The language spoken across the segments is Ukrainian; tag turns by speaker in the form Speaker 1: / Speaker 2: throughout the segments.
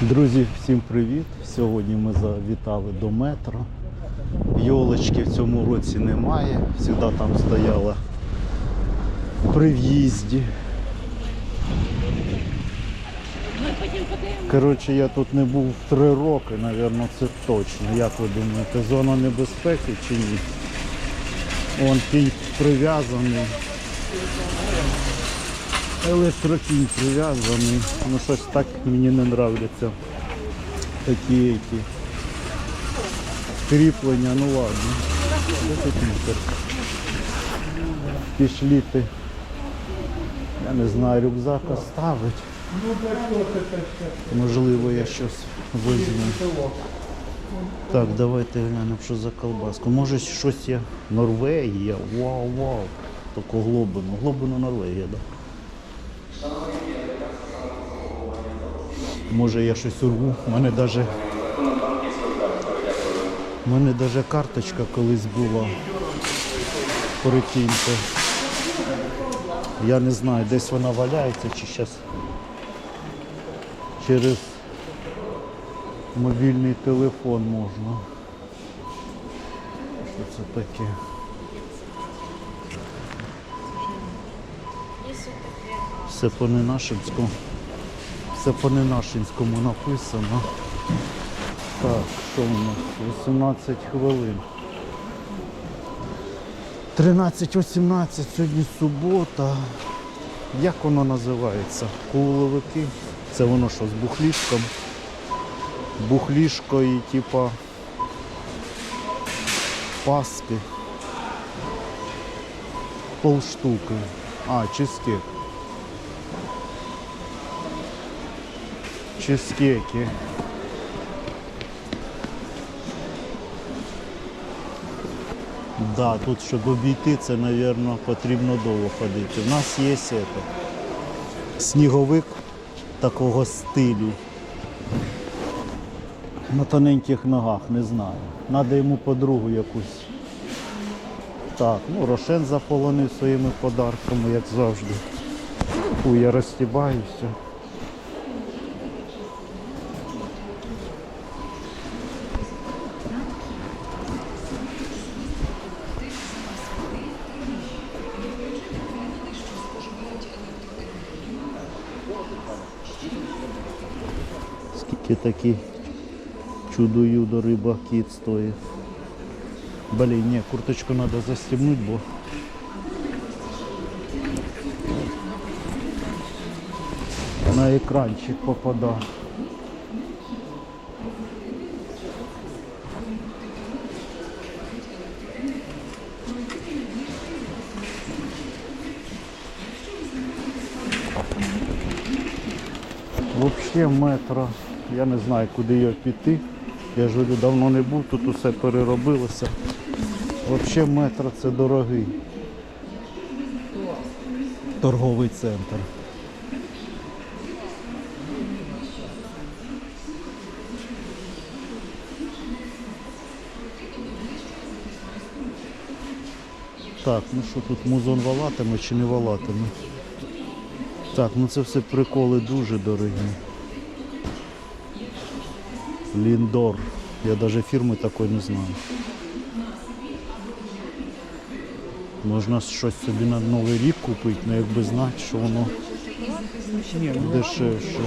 Speaker 1: Друзі, всім привіт! Сьогодні ми завітали до метро. Йолочки в цьому році немає. Всегда там стояла при в'їзді. Коротше, я тут не був три роки, напевно, це точно. Як ви думаєте, зона небезпеки чи ні? Вон кінь прив'язаний. Електрокінь прив'язаний. Ну щось так мені не нравляться. Такі які. Кріплення, ну ладно. Тут? Пішліти. Я не знаю, рюкзак оставить. Можливо, я щось візьму. Так, давайте глянемо, що за колбаску. Може щось є Норвегія. Вау, вау. Таку глобину. Глобину Норвегія, так. Да. Може я щось урву. У мене даже. У мене даже карточка колись була. Прикиньте. Я не знаю, десь вона валяється чи зараз через мобільний телефон можна. Що це таке? Все по ненашинському. Все по ненашинському написано. Так, що у нас? 18 хвилин. 13.18, сьогодні субота. Як воно називається? Куловики. Це воно що, з бухлішком? Бухлішко і типа паски. Полштуки. А, чизкек. Чизкеки. Да, тут, щоб обійти, це, мабуть, потрібно довго ходити. У нас є це, сніговик такого стилю. На тоненьких ногах, не знаю. Надо йому подругу якусь. Так, ну Рошен заполонив своїми подарками, як завжди. Фу, я розстібаюся. Скільки такий чудо-юдо риба кіт стоїть. Блін, ні, курточку треба застібнути, бо на екранчик попадає. Взагалі метро, я не знаю, куди його піти. Я ж говорю, давно не був, тут усе переробилося. Взагалі метро це дорогий. Торговий центр. Так, ну що тут музон валатиме чи не валатиме? Так, ну це все приколи дуже дорогі. Ліндор. Я навіть фірми такої не знаю. Можна щось собі на Новий рік купити, але якби знати, що воно дешевше.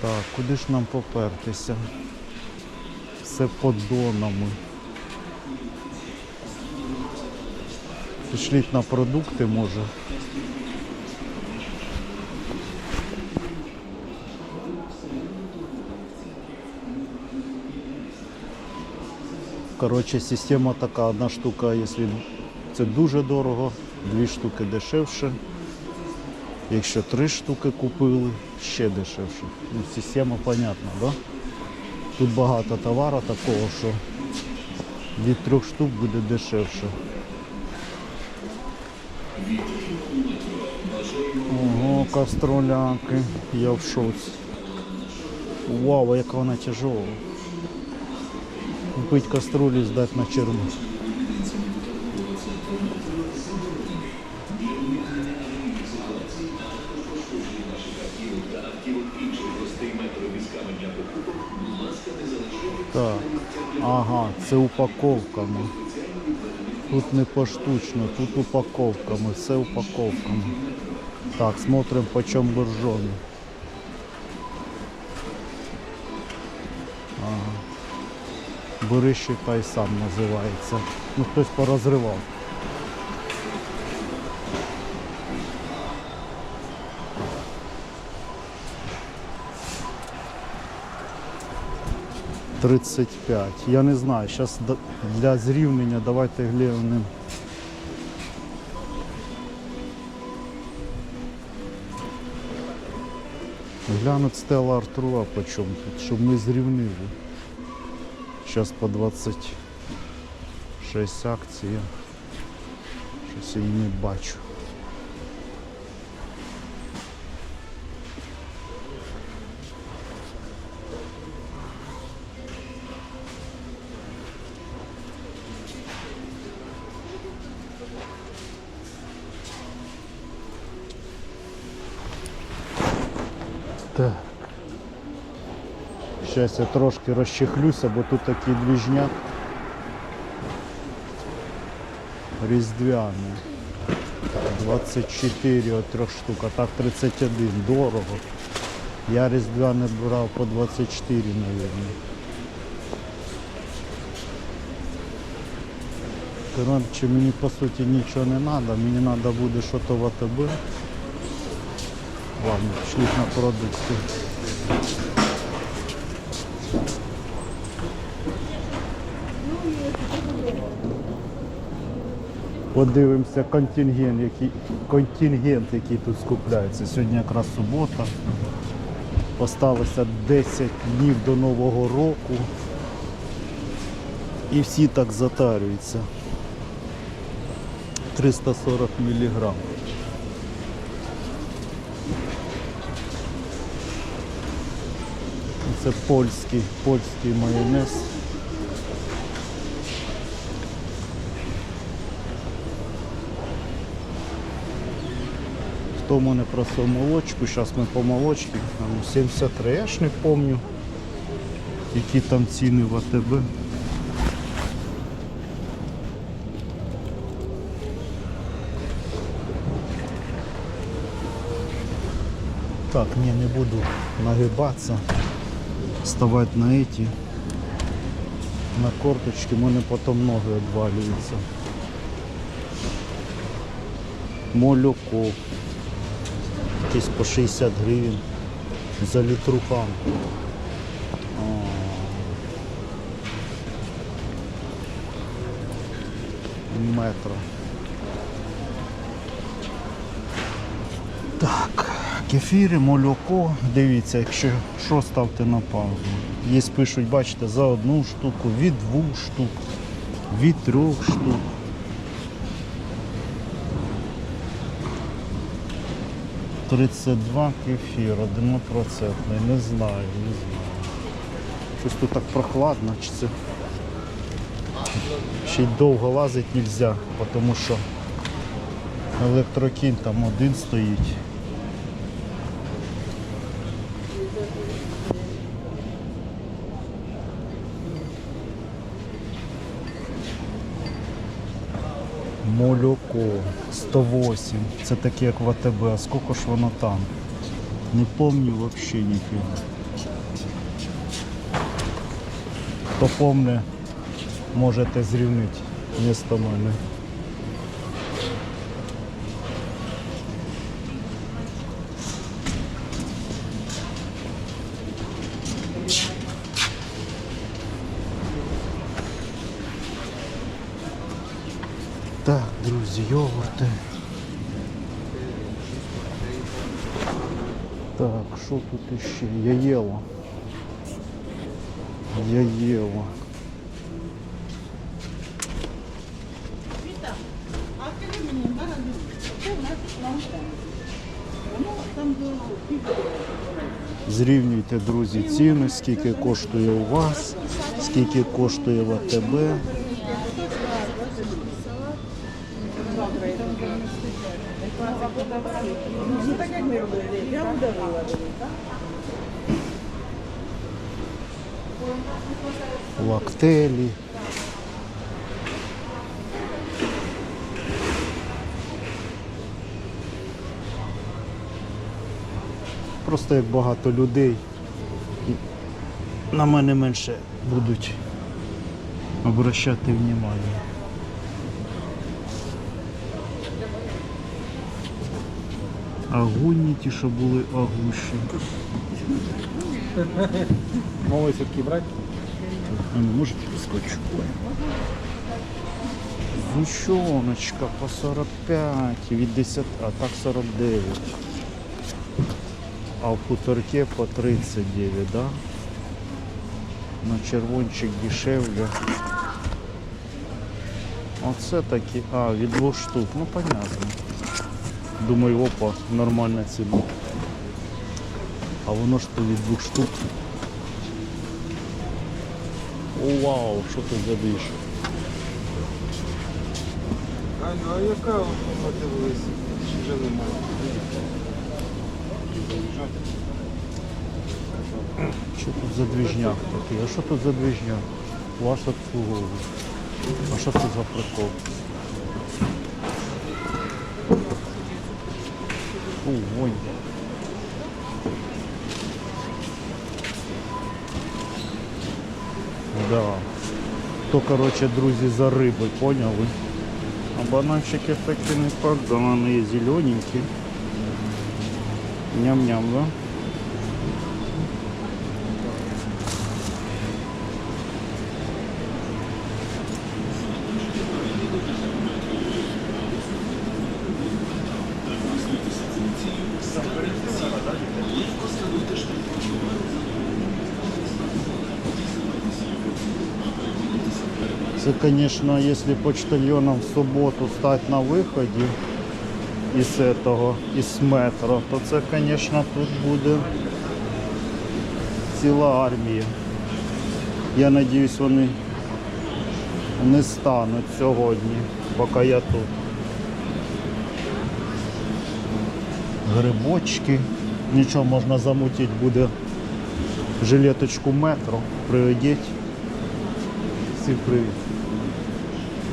Speaker 1: Так, куди ж нам попертися? Все поддонами. Пішліть на продукти може. Коротше, система така, одна штука, якщо це дуже дорого, дві штуки дешевше. Якщо три штуки купили, ще дешевше. Ну, система понятна, да? Тут багато товару такого, що від трьох штук буде дешевше. Ого, кастроляки, я в шоці. Вау, яка вона тяжела купить кастрюлю и сдать на черму. Так, ага, це упаковками. Ну. Тут не поштучно, тут упаковками, все упаковками. Так, смотрим по чому боржони. Бери считай сам називається. Ну хтось порозривав. Тридцять п'ять. Я не знаю. Зараз для зрівнення давайте глянемо. Глянуть Стелла Артруа почем тут, щоб ми зрівнили. Зараз по 26 акций Щось я не бачу. Зараз я трошки розчехлюся, бо тут такий двіжняк. Різдвяний. 24 от трьох штук, а так 31. Дорого. Я різдвяне брав по 24, мабуть. Коротше, мені по суті нічого не треба, мені треба буде щось в АТБ. Ладно, пішли на продукти. Подивимося контингент, який, контингент, який тут скупляється. Сьогодні якраз субота. Осталося 10 днів до Нового року. І всі так затарюються. 340 міліграм. Це польський, польський майонез. Хто в мене просив молочку, зараз ми по молочці. Там 73, я ж не пам'ятаю, які там ціни в АТБ. Так, ні, не буду нагибатися, вставати на эти, на корточки, в мене потім ноги відвалюються. Молоко. Якесь по 60 гривень за літрухан. Метро. Так, кефіри, молоко. Дивіться, якщо що ставте на паузу. Є пишуть, бачите, за одну штуку, від двох штук, від трьох штук. Тридцять два кефір, 1%. Не знаю, не знаю. Щось тут так прохладно, чи це. Ще й довго лазити не можна, тому що електрокінь там один стоїть. Молоко 108. Це таке як в АТБ. А скільки ж воно там? Не пам'ятаю взагалі ніфіга. Хто помне, можете зрівнити місто мене. Так, друзі, йогурти. Так, що тут іще? Яєло. Яєло. Зрівнюйте, друзі, ціни, скільки коштує у вас, скільки коштує в АТБ. Лактелі. Просто як багато людей, на мене менше будуть обращати внимание. Агуні ті, що були агуші.
Speaker 2: Новые сетки брать?
Speaker 1: Ну, можете скотчу? Зущоночка по 45 від 10, а так 49. А в хуторке по 39, да? На червончик дешевле. Оце такі, а, від двох штук, ну понятно. Думаю, опа, нормальна ціна. А воно ж то від двох штук. О, вау, що тут за двіж?
Speaker 2: А, а яка подивилась? Вже немає.
Speaker 1: Що тут за двіжняк такий? А що тут за двіжняк? Ваш обслуговує. А що це за прикол? Фу. Да. То, короче, друзі, за риби, поняли? А бананчики такі непогані, зелененькі. Ням-ням, да? Це, конечно, если почтальоном в суботу стать на виході із этого, із метро, то це, конечно, тут буде ціла армія. Я надіюсь, вони не стануть сьогодні, поки я тут. Грибочки. Нічого можна замутити буде жилеточку метро, приодіть. Всім привіт.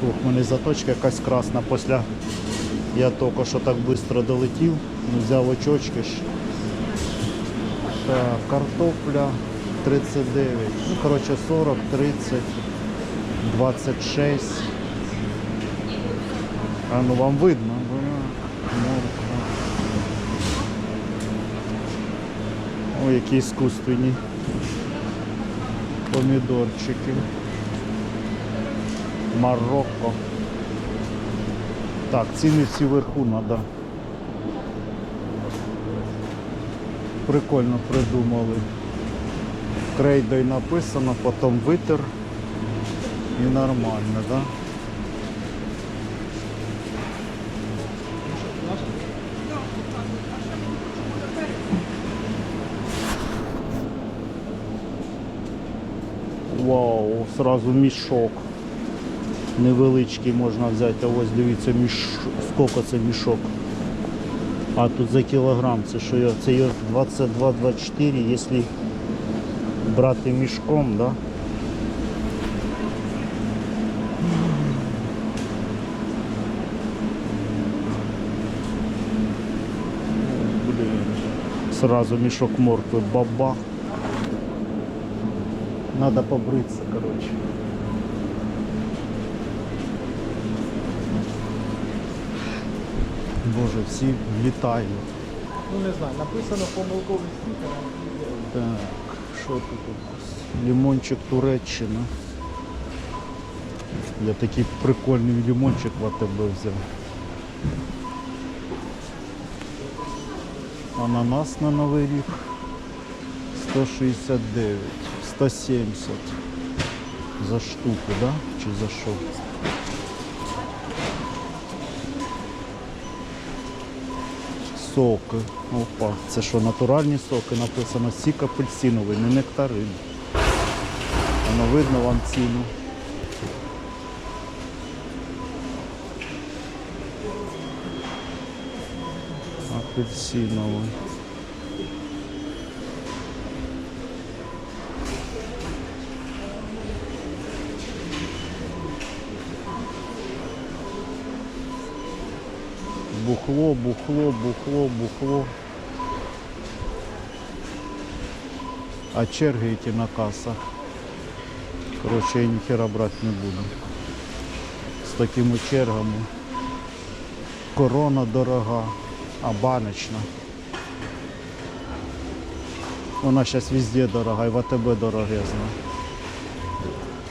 Speaker 1: Ух, мене заточка якась красна після. Я тільки що так швидко долетів, ну, взяв очочки. Так, картопля 39. Ну, коротше, 40, 30, 26. А ну вам видно? Ой, які іскусственні помідорчики. Марокко. Так, ціни всі вверху треба. Прикольно придумали. Крейдою написано, потім витер і нормально, да? Вау, сразу мішок. Невеличкий можна взяти, а ось дивіться, скільки це мішок. А тут за кілограм, це що його, це 22-24, якщо брати мішком, да? Сразу мішок моркви бабах. Надо побриться, короче. Боже, всі літають.
Speaker 2: Ну не знаю, написано помилковий стікер.
Speaker 1: Так, що тут у нас? Лимончик Туреччина. Я такий прикольний лимончик в АТБ взяв. Ананас на Новий рік 169, 170 за штуку, да? Чи за що? Соки. Опа. Це що, натуральні соки? Написано сік апельсиновий, не нектарин. Воно видно вам ціну. Апельсиновий. Бухло, бухло, бухло, бухло. А черги эти на кассах. Короче, я ніхера брати не буду. З такими чергами. Корона дорога, а баночна. Вона зараз везде дорога, і в АТБ дорогезна.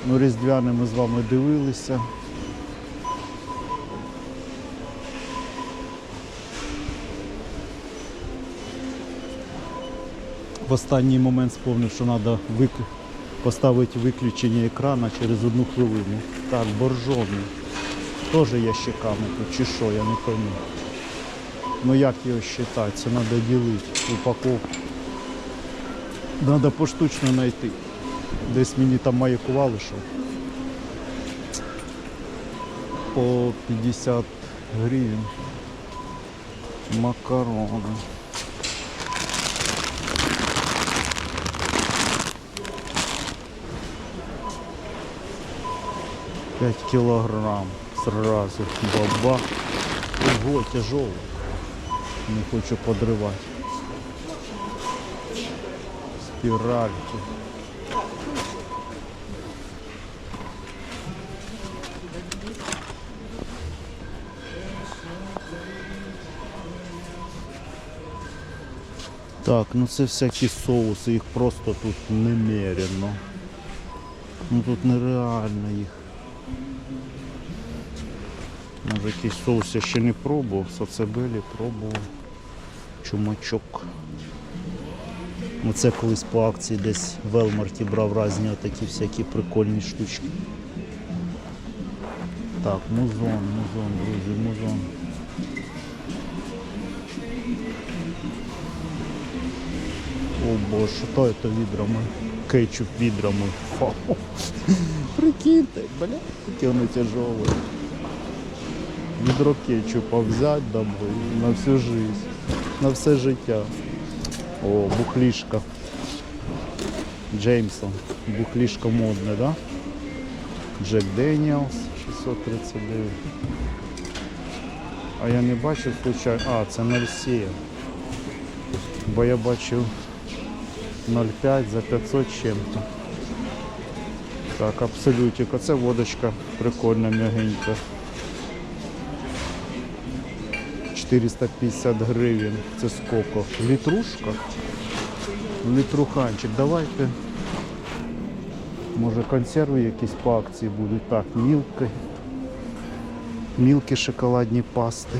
Speaker 1: Ну, різдвяне ми з вами дивилися. В останній момент сповнив, що треба вик... поставити виключення екрана через одну хвилину. Так, боржовний. Теж ящиками тут, чи що, я не пойму. Ну як його вважати? Це треба ділити упаковку. Треба поштучно знайти. Десь мені там маякували, що по 50 гривень макарони. Пять килограмм сразу баба. Ого, тяжелый. Не хочу подрывать. Спиральки. Так, ну це всякі соуси, їх просто тут немерено. Ну тут нереально їх. Може якийсь соус я ще не пробував, сацебелі пробував. Чумачок. Оце колись по акції десь в Елмарті брав різні такі всякі прикольні штучки. Так, музон, музон, друзі, музон. О боже, що то це відрами? Кетчуп відрами. Прикиньте, бля, яке воно тяжеле. Відро кетчупа взять домой на всю жизнь, на все життя. О, бухлішка. Джеймсон. Бухлішка модне, да? Джек Деніелс 639. А я не бачив случайно. А, це 0,7. Бо я бачив 0,5 за 500 чим-то. Так, абсолютик. Оце водочка прикольна, м'ягенька. 450 гривень. Це сколько? Літрушка? Літруханчик. Давайте. Може консерви якісь по акції будуть. Так, мілки. Мілки шоколадні пасти.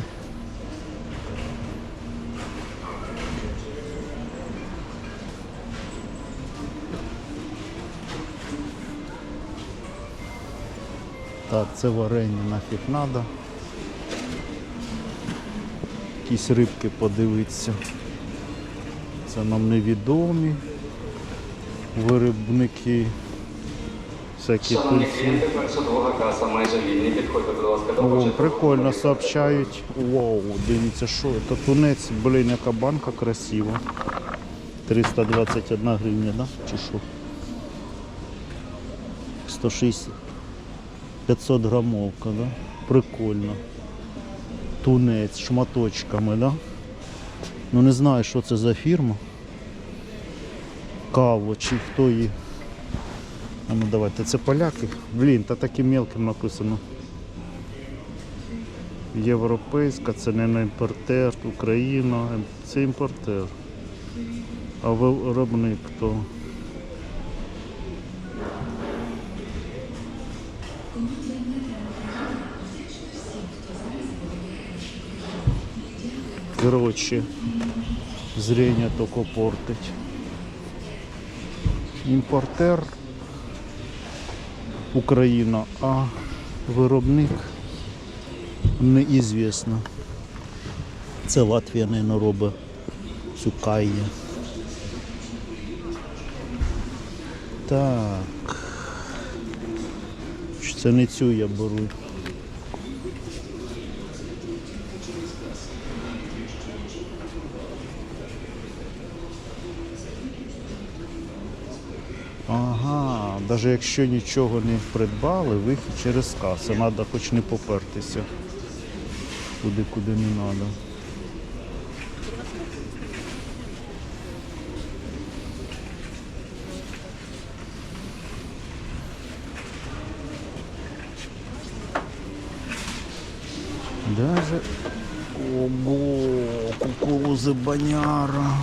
Speaker 1: Так, це варення нафіг надо. Якісь рибки подивитися. Це нам невідомі виробники. Всякі
Speaker 3: Шановні клієнти, перша друга каса майже вільні. Підходьте, будь ласка, до
Speaker 1: О, прикольно сообщають. Вау, дивіться, що це тунець, блін, яка банка красива. 321 гривня, да? Чи що? 160. 500 грамовка, да? Прикольно. Тунець шматочками, да? Ну не знаю, що це за фірма. Каво, чи хто її. А ну давайте, це поляки. Блін, та таким мелким написано. Європейська, це не на імпортер, Україна, це імпортер. А виробник то. Короче, зрение только портить. Імпортер Україна, а виробник неізвісно. Це Латвія, не робить цукає. Так. Це не цю я беру. Ага, навіть якщо нічого не придбали, вихід через касу. Треба хоч не попертися. туди, куди не треба. Даже ого, кукурузи баняра.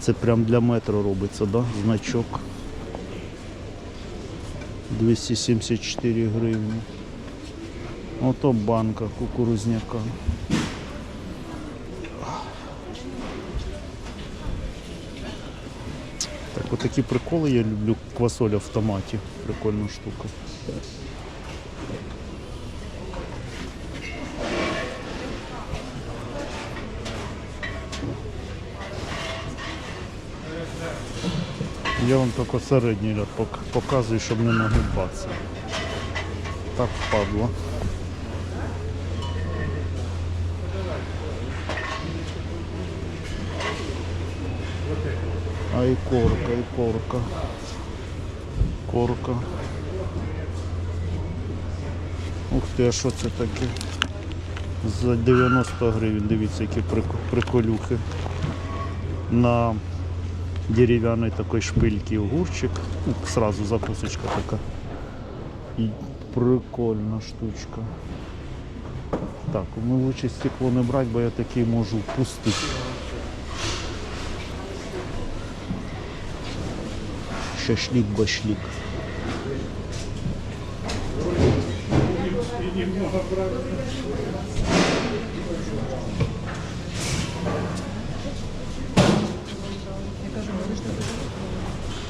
Speaker 1: Це прям для метро робиться, да? Значок. 274 гривні. Ото банка кукурузняка. Так, отакі приколи я люблю. Квасоля в томаті. Прикольна штука. Я вам тільки середній ряд показую, щоб не нагибатися. Так впадло. А і корка, і корка. Корка. Ух ти, а що це таке? За 90 гривень, дивіться, які прик- приколюхи. На дерев'яної такой шпильки огурчик. Ну, сразу закусочка така. І прикольна штучка. Так, ну лучше стекло не брати, бо я такий можу впустити. Шашлік башлік.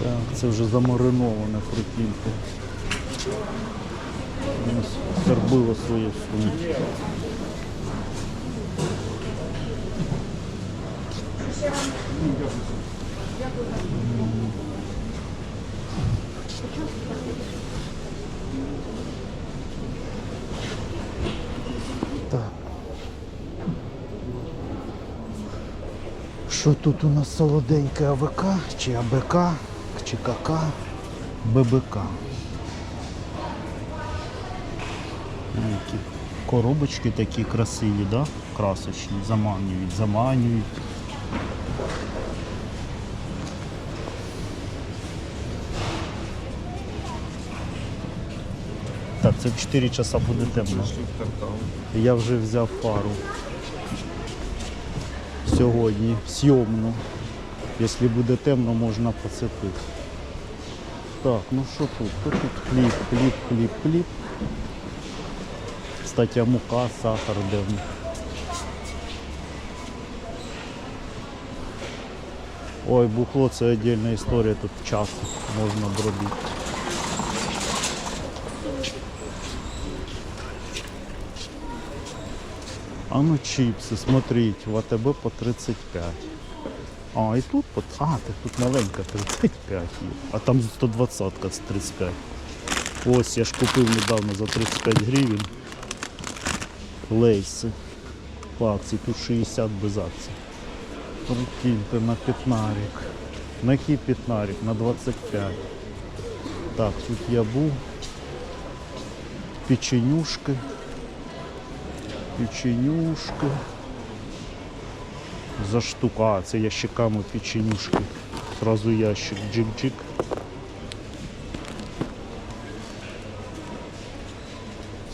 Speaker 1: Так, це вже замариноване нас Сербило своє сумі. Так. Що тут у нас солоденьке АВК, чи АБК, чи КК, ББК. Які коробочки такі красиві, да? красочні, заманюють, заманюють. Так, це в 4 часа буде темно. Я вже взяв фару. Сьогодні сйомну. Якщо буде темно, можна поцепити. Так, ну що тут? Що тут хліб, хліб, хліб, хліб. Кстати, мука, сахар, де? Ой, бухло це віддільна історія, тут час можна бродити. А ну чипсы, смотрите, в АТБ по 35. А, і тут по... А, так тут маленька 35 є. А там 120 з 35. Ось я ж купив недавно за 35 гривень. Лейси. По акції, тут 60 без акції. Прикиньте на пятнарик. На який пятнарик? На 25. Так, тут я був. Печенюшки. Печенюшки. За штуку. А, це ящиками печенюшки. Сразу ящик джик-джик.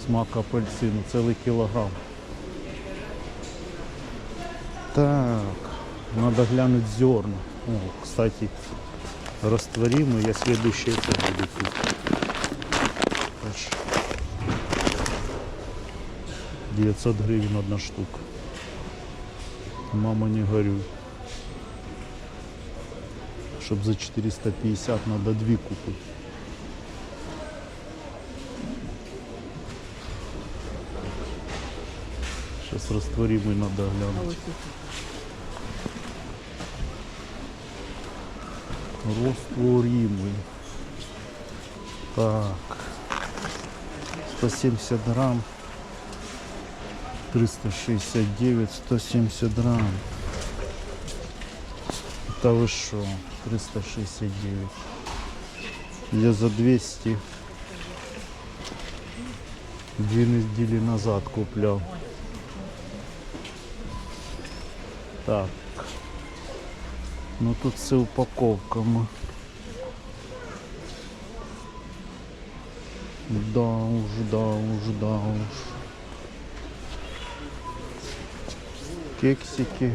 Speaker 1: Смак апельсину, цілий кілограм. Так, надо глянуть зерна. О, кстати, растворимый, я следующий это буду. Аж 900 гривен одна штука. Мама, не горюй. Щоб за 450 надо дві купити. Сейчас растворимый надо глянуть. Растворимый. Так. 170 грамм. 369 170 грамм. Та вы шо, 369. Я за 200 две недели назад куплял. Так. Ну тут все упаковками. Да уж, да уж, да уж. que que se que